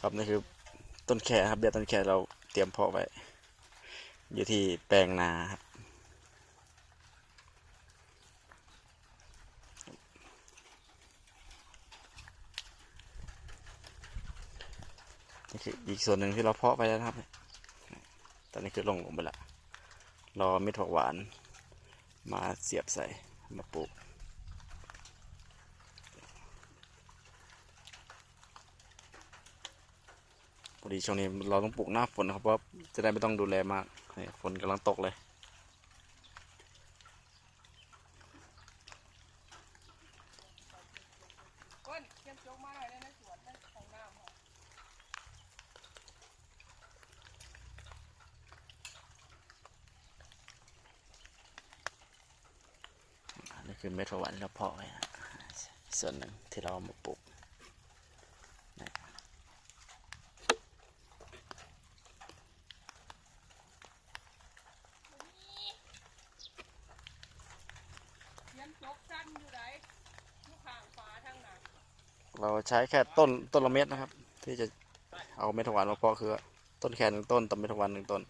ครับนี่คือต้นแครครับเบี้ยต้นแครเราเตรียมเพาะไว้ อยู่ที่แปลงนาครับนี่คืออีกส่วนหนึ่งที่เราเพาะไปแล้วครับ ตอนนี้คือลงลงไปละ รอเม็ดผักหวาน มาเสียบใส่มาปลูก อดีช่วงนี้เราต้องปลูกหน้าฝนนะครับเพราะว่าจะได้ไม่ต้องดูแลมากฝนกำลังตกเลยนี่คือเม็ดผักหวานที่เราเพาะไว้นะส่วนหนึ่งที่เรามาปลูกนะ เตรียมโจ๊ก สั้นอยู่ไหนลูกข่างฟ้าทั้งนั้นเราใช้แค่ต้นต้นละเม็ดนะครับ ที่จะเอาเม็ดผักหวานมาเพาะคือ ต้นแค่หนึ่งต้นต่อเม็ดผักหวานหนึ่งต้น